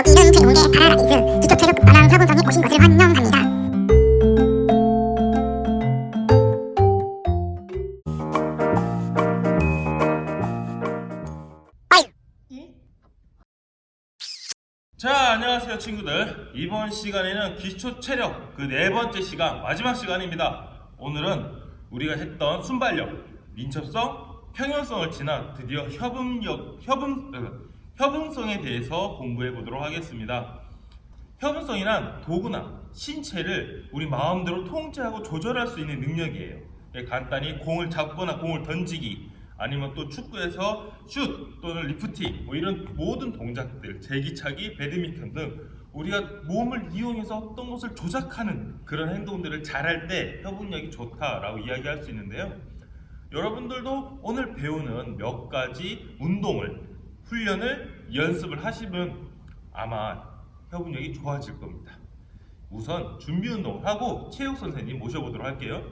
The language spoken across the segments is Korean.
여기는 제공의 파라다이스 수초 체력 만왕 협은성에 오신 것을 환영합니다. 자, 안녕하세요, 친구들. 이번 시간에는 기초 체력 그 네 번째 시간, 마지막 시간입니다. 오늘은 우리가 했던 순발력, 민첩성, 평형성을 지나 드디어 협음력, 협음, 어, 협음성에 대해서 공부해 보도록 하겠습니다. 협음성이란 도구나 신체를 우리 마음대로 통제하고 조절할 수 있는 능력이에요. 예, 간단히 공을 잡거나 공을 던지기, 아니면 또 축구에서 슛 또는 리프팅 뭐 이런 모든 동작들, 제기차기, 배드민턴 등 우리가 몸을 이용해서 어떤 것을 조작하는 그런 행동들을 잘할 때 협응력이 좋다라고 이야기할 수 있는데요. 여러분들도 오늘 배우는 몇 가지 운동을 훈련을 연습을 하시면 아마 협응력이 좋아질 겁니다. 우선 준비 운동 하고 체육 선생님 모셔보도록 할게요.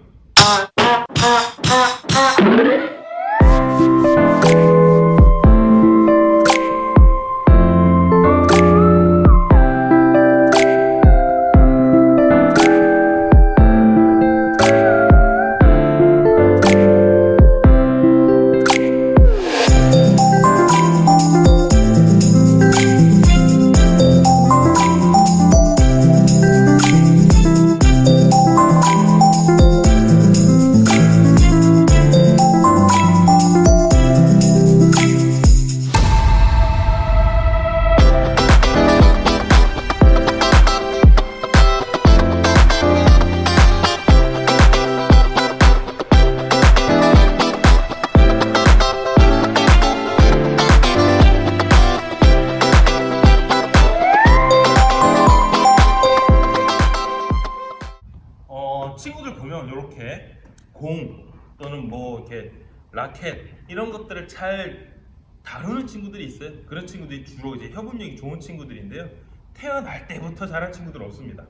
공 또는 뭐 이렇게 라켓 이런 것들을 잘 다루는 친구들이 있어요. 그런 친구들이 주로 이제 협음력이 좋은 친구들인데요. 태어날 때부터 잘한 친구들 없습니다.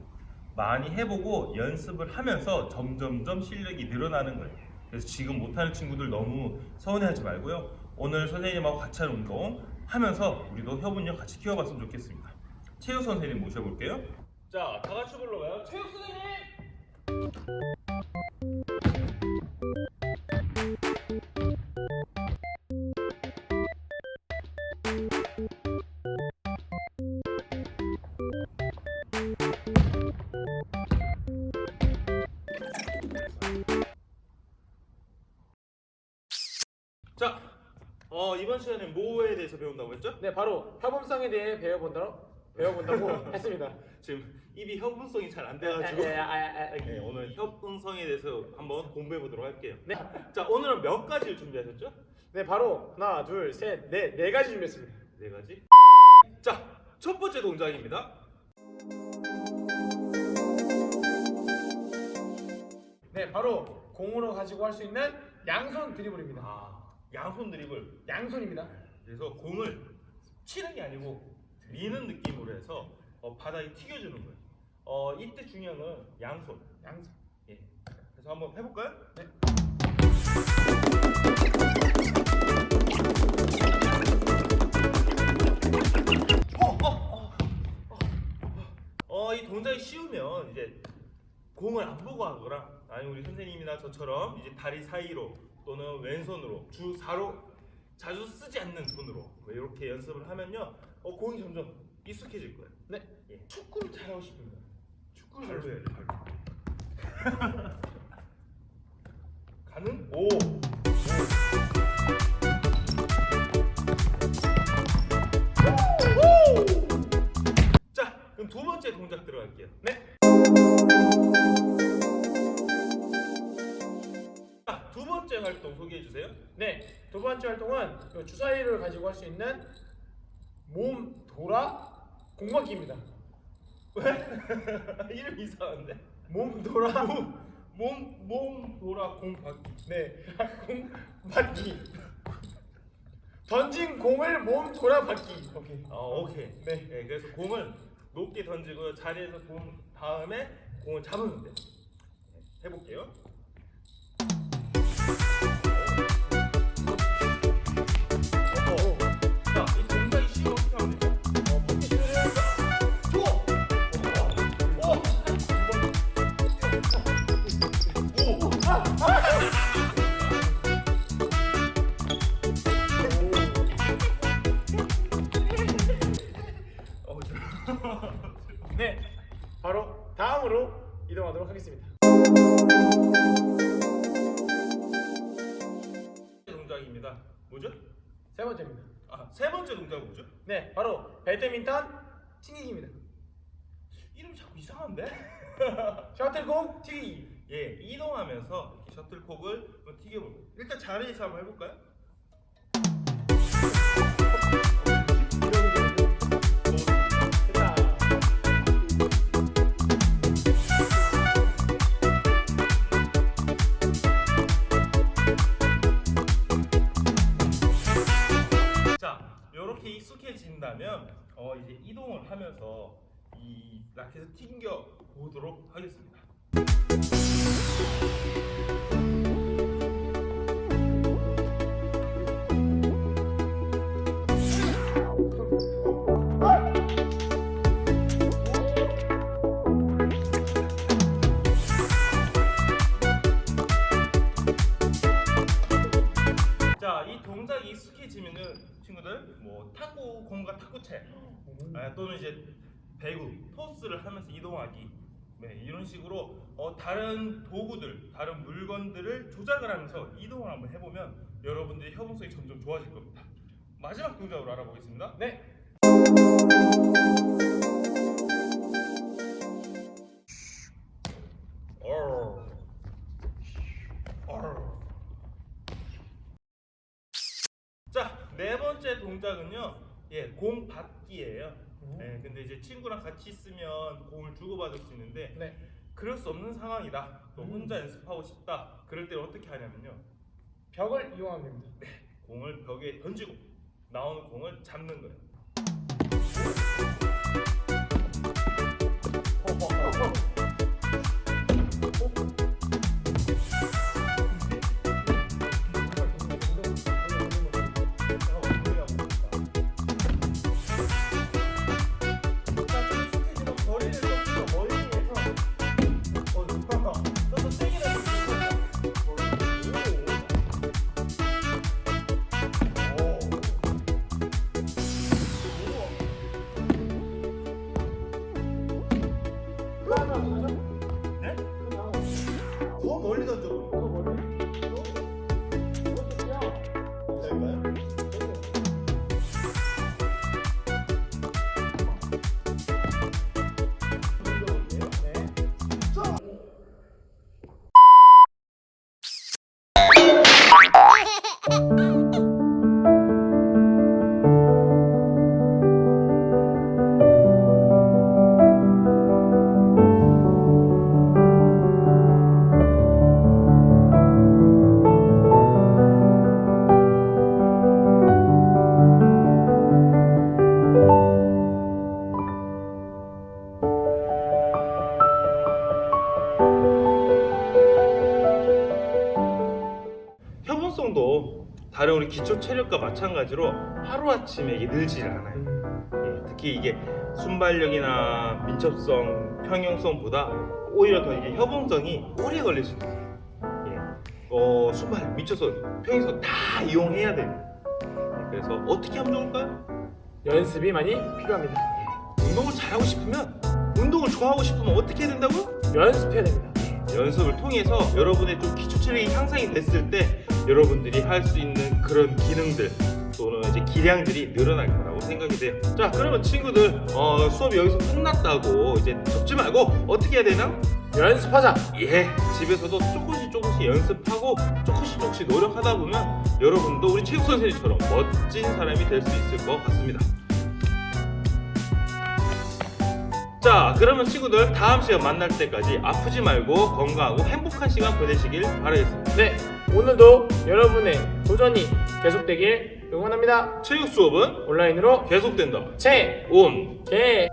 많이 해보고 연습을 하면서 점점점 실력이 늘어나는 거예요. 그래서 지금 못하는 친구들 너무 서운해하지 말고요. 오늘 선생님하고 같이 하는 운동 하면서 우리도 협음력 같이 키워봤으면 좋겠습니다. 체육 선생님 모셔볼게요. 자, 다 같이 불러봐요. 체육 선생님! 시간에 뭐에 대해서 배운다고 했죠? 네, 바로 협음성에 대해 배워본다고 배워본다고 했습니다. 지금 입이 협응성이 잘 안 돼가지고 예, 아, 아, 아, 아, 네, 오늘 협응성에 대해서 한번 공부해 보도록 할게요. 네, 자, 오늘은 몇 가지를 준비하셨죠? 네, 바로 하나, 둘, 셋, 넷, 네 가지 준비했습니다. 네 가지. 자, 첫 번째 동작입니다. 네, 바로 공으로 가지고 할 수 있는 양손 드리블입니다. 아, 양손 드리블. 양손입니다. 그래서 공을 치는 게 아니고 미는 느낌으로 해서 어, 바닥에 튀겨주는 거예요. 어, 이때 중요한 건 양손. 양손. 예. 그래서 한번 해볼까요? 네. 어, 어, 어, 어, 어, 이 동작이 쉬우면 이제 공을 안 보고 하거나 아니 우리 선생님이나 저처럼 이제 다리 사이로 또는 왼손으로 주 4로 자주 쓰지 않는 손으로 뭐 이렇게 연습을 하면요 어, 공이 점점 익숙해질 거예요. 네, 예. 축구를 잘 하고 싶으면 축구를 발로 해야지 발로. 가는 오. 자, 그럼 두 번째 동작 들어갈게요. 네, 번째 활동 소개해 주세요. 네. 두 번째 활동은 그 주사위를 가지고 할 수 있는 몸 돌아 공막기입니다. 이름 이상한데? 몸 돌아 몸, 몸 돌아 공 받기. 네, 공 받기. 던진 공을 몸 돌아 받기. 오케이. 어, 오케이. 네. 네, 그래서 공을 높게 던지고 자리에서 본 다음에 공을 잡으면 돼. 네, 해볼게요. 바로 이동하도록 하겠습니다. 동작입니다. 뭐죠? 세 번째입니다. 아, 세 번째 동작 뭐죠? 네, 바로 배드민턴 튕기기입니다. 이름 자꾸 이상한데? 셔틀콕 튀기. 예, 이동하면서 이렇게 셔틀콕을 튀겨볼게요. 일단 자리에서 한번 해볼까요? 이렇게 익숙해진다면 어, 이제 이동을 하면서 이 라켓을 튕겨 보도록 하겠습니다. 탁구 공과 탁구채 아, 또는 이제 배구, 토스를 하면서 이동하기 네, 이런 식으로 어, 다른 도구들, 다른 물건들을 조작을 하면서 이동을 한번 해보면 여러분들의 협응성이 점점 좋아질 겁니다. 마지막 동작으로 알아보겠습니다. 네. 네 번째 동작은요. 예, 공 받기예요. 예, 근데 이제 친구랑 같이 있으면 공을 주고받을 수 있는데 네. 그럴 수 없는 상황이다. 또 음. 혼자 연습하고 싶다. 그럴 때는 어떻게 하냐면요. 벽을 이용하면 됩니다. 공을 벽에 던지고 나오는 공을 잡는 거예요. 멀리 던 다른 우리 기초 체력과 마찬가지로 하루 아침에 이게 늘지를 않아요. 예, 특히 이게 순발력이나 민첩성, 평형성보다 오히려 더 이게 협응성이 오래 걸릴 수 있어요. 예, 어, 순발력, 민첩성, 평형성 다 이용해야 돼요. 예, 그래서 어떻게 하면 좋을까요? 연습이 많이 필요합니다. 운동을 잘하고 싶으면 운동을 좋아하고 싶으면 어떻게 해야 된다고요? 연습해야 됩니다. 연습을 통해서 여러분의 좀 기초 체력이 향상이 됐을 때 여러분들이 할 수 있는 그런 기능들 또는 이제 기량들이 늘어날 거라고 생각이 돼요. 자, 그러면 친구들 어, 수업이 여기서 끝났다고 이제 접지 말고 어떻게 해야 되나? 연습하자. 예, 집에서도 조금씩 조금씩 연습하고 조금씩 조금씩 노력하다 보면 여러분도 우리 체육 선생님처럼 멋진 사람이 될 수 있을 것 같습니다. 자, 그러면 친구들 다음 시간 만날 때까지 아프지 말고 건강하고 행복한 시간 보내시길 바라겠습니다. 네. 오늘도 여러분의 도전이 계속되길 응원합니다. 체육 수업은 온라인으로 계속된다. 체, 온. 개,